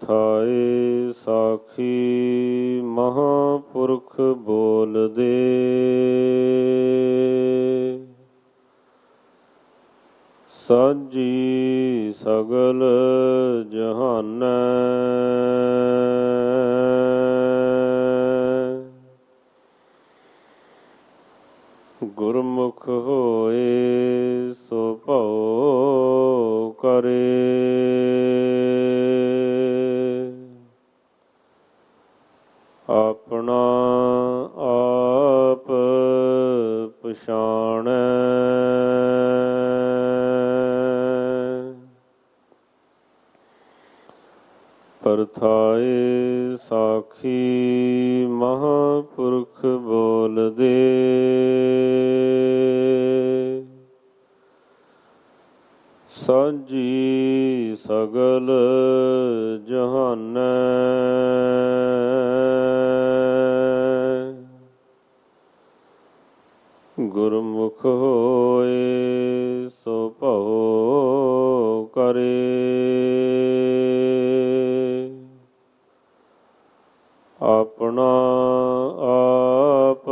ਪਰਥਾਏ ਸਾਖੀ ਮਹਾਪੁਰਖ ਬੋਲਦੇ। ਸਾਜੀ ਸਗਲ ਜਹਾਨੈ। ਗੁਰਮੁਖ ਹੋਏ ਸੋ ਭਉ ਕਰੇ। ਪਰਥਾਏ ਸਾਖੀ ਮਹਾਪੁਰਖ ਬੋਲਦੇ ਸਾਂਝੀ ਸਗਲ ਜਹਾਨੈ ਆਪਣਾ ਆਪ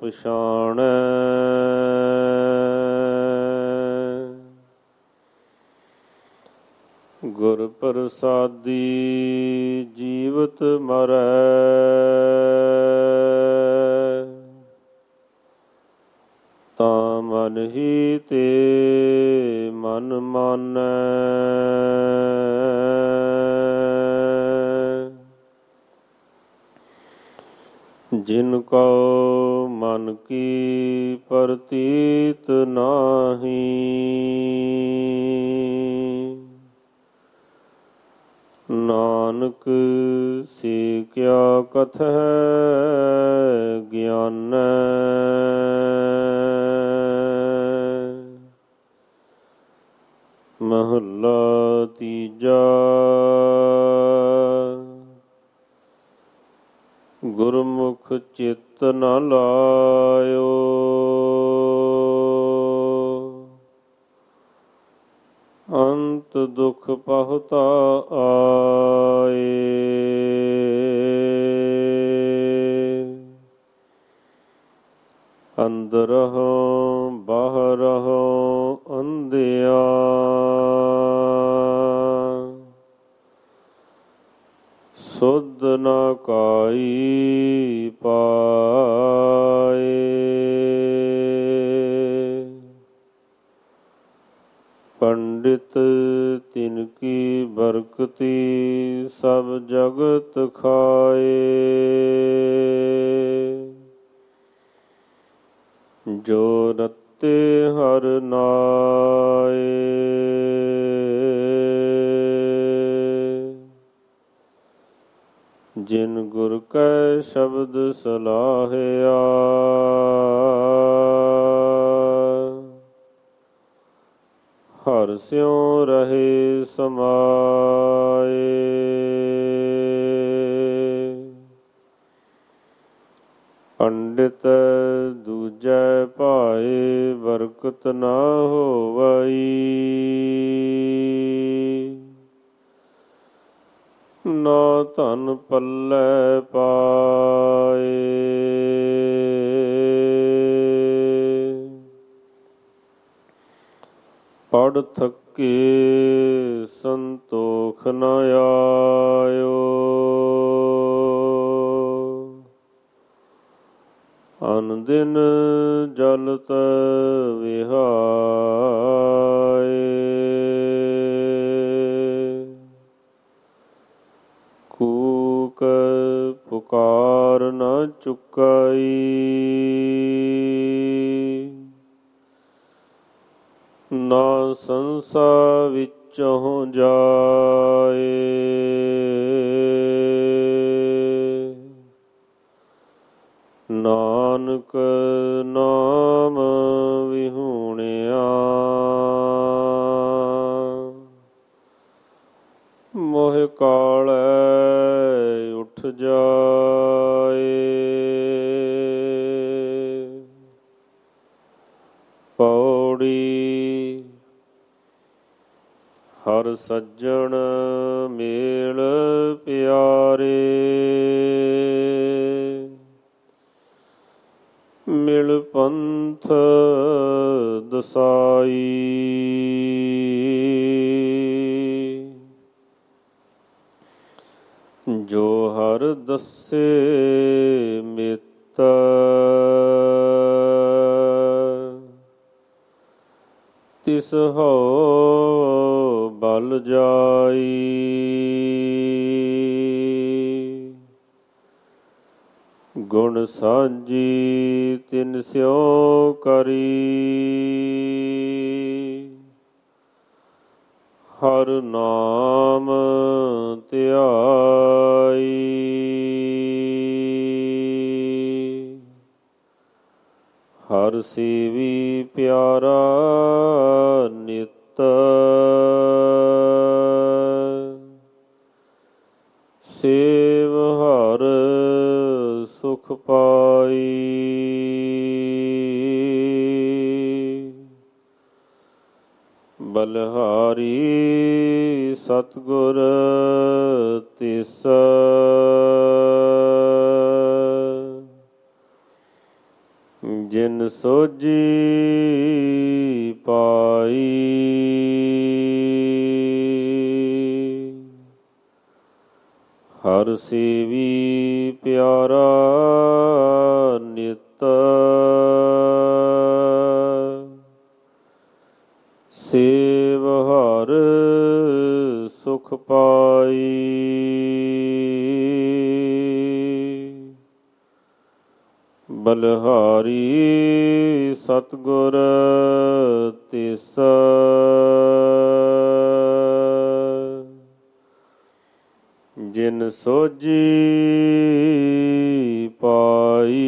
ਪਛਾਣੈ। ਗੁਰ ਪ੍ਰਸਾਦੀ ਜੀਵਤ ਮਰੈ। ਤਾਂ ਮਨ ਹੀ ਤੇ ਮਨ ਮਾਨੈ। ਜਿਨ ਕੋ ਮਨ ਕੀ ਪ੍ਰਤੀਤ ਨਾਹੀ। ਨਾਨਕ ਸੇ ਕਿਆ ਕਥ ਹੈ ਗਿਆਨ। ਮਹੱਲਾ ਤੀਜਾ ਚਿੱਤ ਨ ਲਾਇਓ। ਅੰਤ ਦੁਖ ਪਹੁਤਾ ਆਏ। ਅੰਦਰਹੁ ਬਾਹਰਹੁ ਅੰਧਿਆ। ਸੁਧ ਨ ਕਾਈ। ਪੰਡਿਤ ਤਿਨ ਕੀ ਬਰਕਤੀ, ਸਭ ਜਗਤ ਖਾਏ। ਜੋ ਰਤੇ ਹਰ ਨਾਏ। ਜਿਨ ਗੁਰ ਕੈ ਸ਼ਬਦ ਸਲਾਹਿਆ। ਹਰ ਸਿਉ ਰਹੇ ਸਮਾਏ। ਪੰਡਿਤ ਦੂਜੈ ਭਾਏ ਬਰਕਤ ਨਾ ਹੋਵਈ। ਨਾ ਧਨ ਪੱਲੇ ਪੜ ਥੱਕੇ ਸੰਤੋਖ ਨ ਆਇਓ। ਅਨ ਦਿਨ ਜਲਤ ਵਿਹਾਏ। ਕੂਕ ਪੁਕਾਰ ਚੁਕਾਈ। ਨਾ ਸੰਸਾ ਵਿੱਚੋਂ ਜਾਏ। ਨਾਨਕ ਹਰ ਸੱਜਣ ਮੇਲ ਪਿਆਰੇ। ਮਿਲ ਪੰਥ ਦਸਾਈ। ਜੋ ਹਰ ਦੱਸੇ ਗੁਣ ਸਾਂਝੀ ਤਿਨ ਸਿਓ ਕਰੀ। ਹਰ ਨਾਮ ਧਿਆਈ। ਹਰ ਸੇਵੀ ਪਿਆਰਾ ਨਿਤ ਸਤਗੁਰ ਤਿਸ। ਜਿਨ ਸੋਜੀ ਪਾਈ। ਹਰ ਸੇਵੀ ਪਿਆਰਾ ਨਿਤ। ਬਲਹਾਰੀ ਸਤਗੁਰ ਤਿਸ। ਜਿਨ ਸੋਜੀ ਪਾਈ।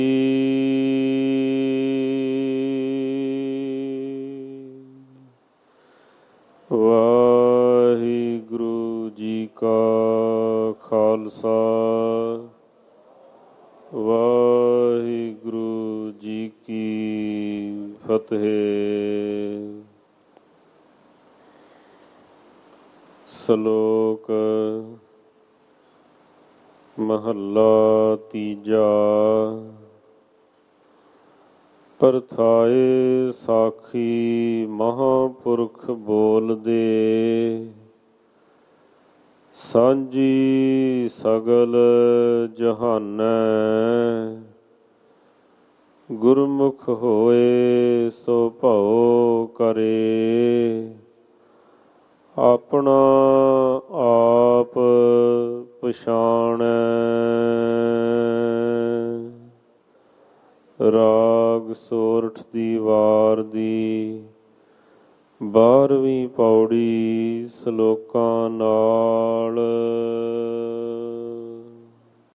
ਵਾਹਿਗੁਰੂ ਜੀ ਕਾ ਖਾਲਸਾ ਵਾਹਿਗੁਰੂ ਜੀ ਕੀ ਫਤਿਹ ਸ਼ਲੋਕ ਮਹੱਲਾ ਤੀਜਾ ਪਰਥਾਏ ਸਾਖੀ ਮਹਾਪੁਰਖ ਬੋਲਦੇ ਸਾਂਝੀ ਸਗਲ ਜਹਾਨੈ ਗੁਰਮੁਖ ਹੋਏ ਸੋ ਭਉ ਕਰੇ। ਆਪਣਾ ਆਪ ਪਛਾਣ। ਰਾਗ ਸੋਰਠ ਦੀ ਵਾਰ ਦੀ ਬਾਰਵੀਂ ਪੌੜੀ ਸ਼ਲੋਕਾਂ